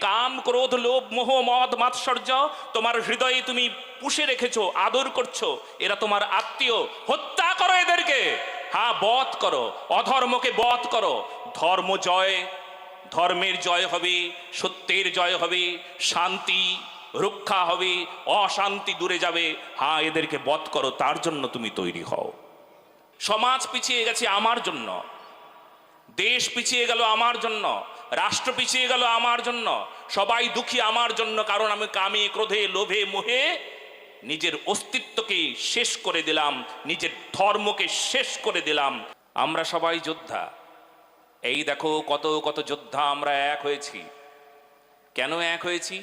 কাম, ক্রোধ, লোভ, মোহ, মদ, মাৎসর্য তোমার হৃদয়ে তুমি পুষে রেখেছো, আদর করছ। এরা তোমার আত্মীয়। হত্যা করো এদেরকে। হ্যাঁ বধ করো। অধর্মকে বধ করো। ধর্ম জয়, ধর্মের জয় হবে, সত্যের জয় হবে, শান্তি, রক্ষা হবে, অশান্তি দূরে যাবে। হ্যাঁ এদেরকে বধ করো, তার জন্য তুমি তৈরি হও। সমাজ পিছিয়ে গেছে আমার জন্য। দেশ পিছিয়ে গেল আমার জন্য। রাষ্ট্র পিছিয়ে গেল আমার জন্য, সবাই দুঃখী আমার জন্য, কারণ আমি কামে, ক্রোধে, লোভে, মোহে নিজের অস্তিত্বকে শেষ করে দিলাম, নিজের ধর্মকে শেষ করে দিলাম। আমরা সবাই যোদ্ধা। এই দেখো কত কত যোদ্ধা আমরা এক হয়েছি। কেন এক হয়েছি?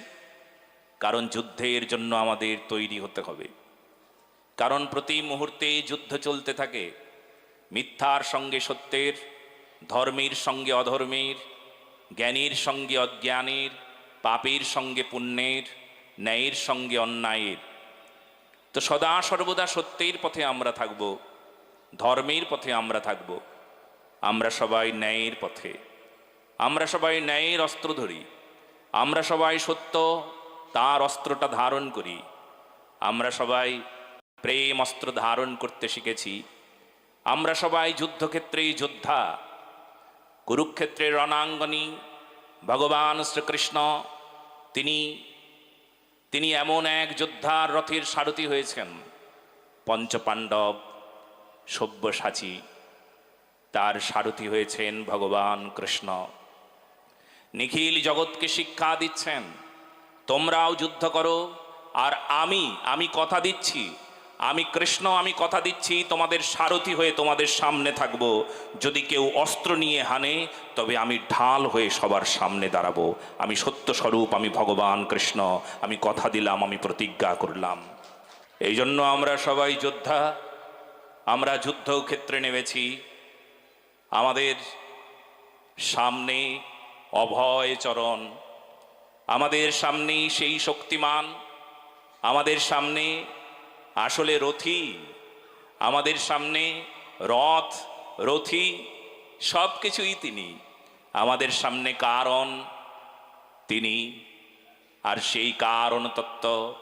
কারণ যুদ্ধের জন্য আমাদের তৈরি হতে হবে। কারণ প্রতি মুহূর্তে যুদ্ধ চলতে থাকে। মিথ্যার সঙ্গে সত্যের, ধর্মের সঙ্গে অধর্মের জ্ঞানীর সঙ্গে অজ্ঞানের, পাপের সঙ্গে পুণ্যের, ন্যায়ের সঙ্গে অন্যায়ের। তো সদা সর্বদা সত্যের পথে আমরা থাকব, ধর্মের পথে আমরা থাকব। আমরা সবাই ন্যায়ের পথে। আমরা সবাই ন্যায়ের অস্ত্র ধরি। আমরা সবাই সত্য, তার অস্ত্রটা ধারণ করি। আমরা সবাই প্রেম অস্ত্র ধারণ করতে শিখেছি। আমরা সবাই যুদ্ধক্ষেত্রেই যোদ্ধা। কুরুক্ষেত্রের রণাঙ্গনী ভগবান শ্রীকৃষ্ণ, তিনি তিনি এমন এক যোদ্ধার রথের সারথি হয়েছেন, পঞ্চপাণ্ডব, সব্যসাচী। তার সারথি হয়েছেন ভগবান কৃষ্ণ। নিখিল জগৎকে শিক্ষা দিচ্ছেন, তোমরাও যুদ্ধ করো, আর আমি আমি কথা দিচ্ছি আমি কৃষ্ণ, আমি কথা দিচ্ছি, তোমাদের সারথি হয়ে তোমাদের সামনে থাকব। যদি কেউ অস্ত্র নিয়ে হানে, তবে আমি ঢাল হয়ে সবার সামনে দাঁড়াবো। আমি সত্য স্বরূপ আমি ভগবান কৃষ্ণ, আমি কথা দিলাম, আমি প্রতিজ্ঞা করলাম। এই জন্য আমরা সবাই যোদ্ধা, আমরা যুদ্ধক্ষেত্রে নেমেছি। আমাদের সামনে অভয় চরণ, আমাদের সামনেই সেই শক্তিমান, আমাদের সামনে আসলে রথি, আমাদের সামনে রথ, রথি সব কিছুই তিনি। আমাদের সামনে কারণ তিনি। আর সেই কারণ তত্ত্ব,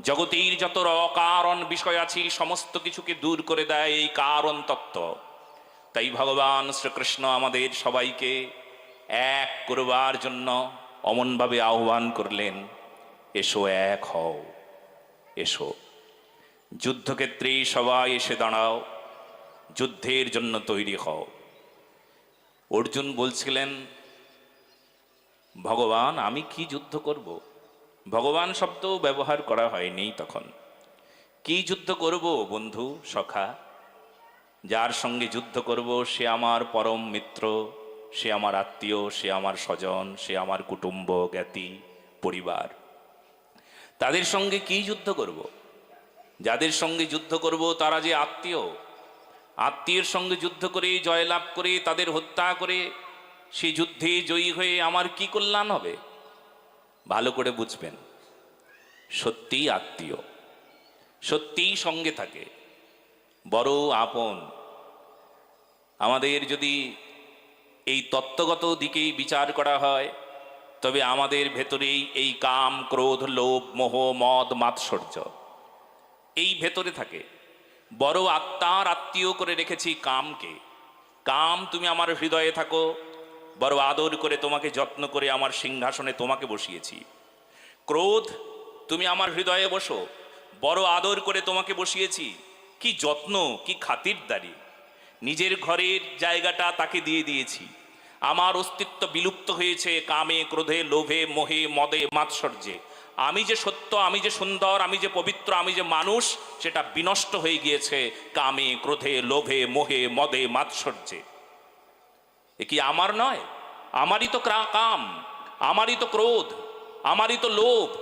জগতের যত অকারণ বিষয় আছে, সমস্ত কিছুকে দূর করে দেয় এই কারণ তত্ত্ব। তাই ভগবান শ্রীকৃষ্ণ আমাদের সবাইকে এক করবার জন্য অমনভাবে আহ্বান করলেন, এসো এক হও, এসো। যুদ্ধক্ষেত্রে সবাই এসে দাঁড়াও, যুদ্ধের জন্য তৈরি হও। অর্জুন বলছিলেন, ভগবান, আমি কি যুদ্ধ করব? ভগবান শব্দ ব্যবহার করা হয়নি তখন। কি যুদ্ধ করব বন্ধু সখা? যার সঙ্গে যুদ্ধ করব সে আমার পরম মিত্র, সে আমার আত্মীয়, সে আমার স্বজন, সে আমার কুটুম্ব, জ্ঞাতি, পরিবার। তাদের সঙ্গে কি যুদ্ধ করব? যাদের সঙ্গে যুদ্ধ করব তারা যে আত্মীয়, আত্মীয়ের সঙ্গে যুদ্ধ করে, জয়লাভ করে, তাদের হত্যা করে, সে যুদ্ধে জয়ী হয়ে আমার কি কল্যাণ হবে? ভালো করে বুঝবেন। সত্যিই আত্মীয়, সত্যিই সঙ্গে থাকে। বড় আপন। আমাদের যদি এই তত্ত্বগত দিকেই বিচার করা হয়, তবে আমাদের ভেতরেই এই কাম, ক্রোধ, লোভ, মোহ, মদ, মাৎসর্য এই ভেতরে থাকে। বড় আত্মার আত্মীয় করে রেখেছি কামকে। কাম, তুমি আমার হৃদয়ে থাকো। বড় আদর করে তোমাকে যত্ন করে আমার সিংহাসনে তোমাকে বসিয়েছি। ক্রোধ, তুমি আমার হৃদয়ে বসো। বড় আদর করে তোমাকে বসিয়েছি। কি যত্ন, কি খাতিরদারি। নিজের ঘরের জায়গাটা তাকে দিয়ে দিয়েছি। আমার অস্তিত্ব বিলুপ্ত হয়েছে কামে, ক্রোধে, লোভে, মোহে, মদে, মাৎসর্যে। আমি যে সত্য, আমি যে সুন্দর, আমি যে পবিত্র, আমি যে মানুষ, সেটা বিনষ্ট হয়ে গিয়েছে কামে, ক্রোধে, লোভে, মোহে, মদে, মাৎসর্যে। এ কি আমার নয়? আমারই তো কাম, আমারই তো ক্রোধ, আমারই তো লোভ,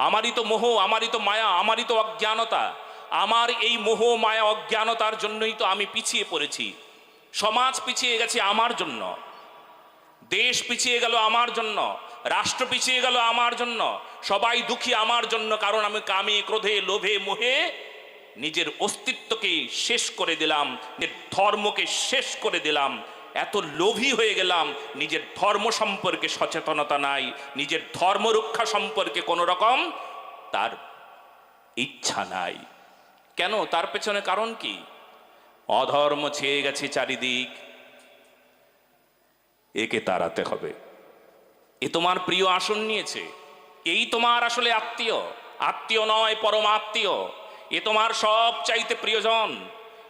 আমারই তো মোহ, আমারই তো মায়া, আমারই তো অজ্ঞানতা। আমার এই মোহ, মায়া, অজ্ঞানতার জন্যই তো আমি পিছিয়ে পড়েছি। সমাজ পিছিয়ে গেছে আমার জন্য। দেশ পিছিয়ে গেল আমার জন্য। রাষ্ট্র পিছিয়ে গেল আমার জন্য, সবাই দুঃখী আমার জন্য, কারণ আমি কামে, ক্রোধে, লোভে, মোহে নিজের অস্তিত্বকে শেষ করে দিলাম ধর্মকে শেষ করে দিলাম। এত লোভী হয়ে গেলাম, নিজের ধর্ম সম্পর্কে সচেতনতা নাই, নিজের ধর্ম রক্ষা সম্পর্কে কোনো রকম তার ইচ্ছা নাই। কেন? তার পেছনে কারণ কি? অধর্ম ছেয়ে গেছে চারিদিক, একে তাড়াতে হবে। এ তোমার প্রিয় আসন নিয়েছে। এই তোমার আসলে আত্মীয়। আত্মীয় নয়, পরম আত্মীয়। এ তোমার সব চাইতে প্রিয়জন।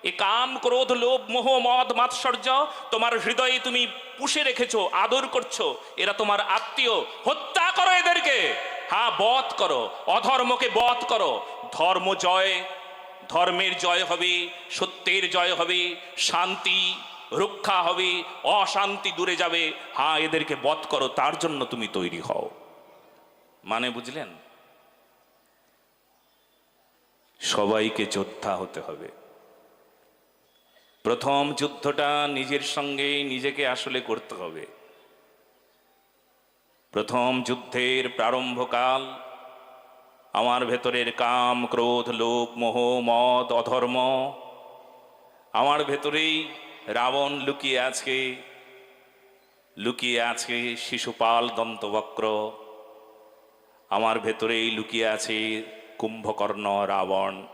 এ কাম, ক্রোধ, লোভ, মোহ, মদ, মাৎসর্য তোমার হৃদয়ে তুমি পুষে রেখেছো, আদর করছ। এরা তোমার আত্মীয়। হত্যা করো এদেরকে। হ্যাঁ বধ করো। অধর্মকে বধ করো। ধর্ম জয়, ধর্মের জয় হবে, সত্যের জয় হবে, শান্তি রক্ষা হবে, অশান্তি দূরে যাবে। হ্যাঁ এদেরকে বধ করো, তার জন্য তুমি তৈরি হও। মানে বুঝলেন? সবাইকে যোদ্ধা হতে হবে। প্রথম যুদ্ধটা নিজের সঙ্গে নিজেকে আসলে করতে হবে। প্রথম যুদ্ধের প্রারম্ভকাল, আমার ভেতরের কাম, ক্রোধ, লোভ, মোহ, মদ, অধর্ম, আমার ভেতরেই রাবণ লুকিয়ে আছে লুকিয়ে আছে শিশুপাল দন্তবক্র। আমার ভেতরেই লুকিয়ে আছে কুম্ভকর্ণ রাবণ।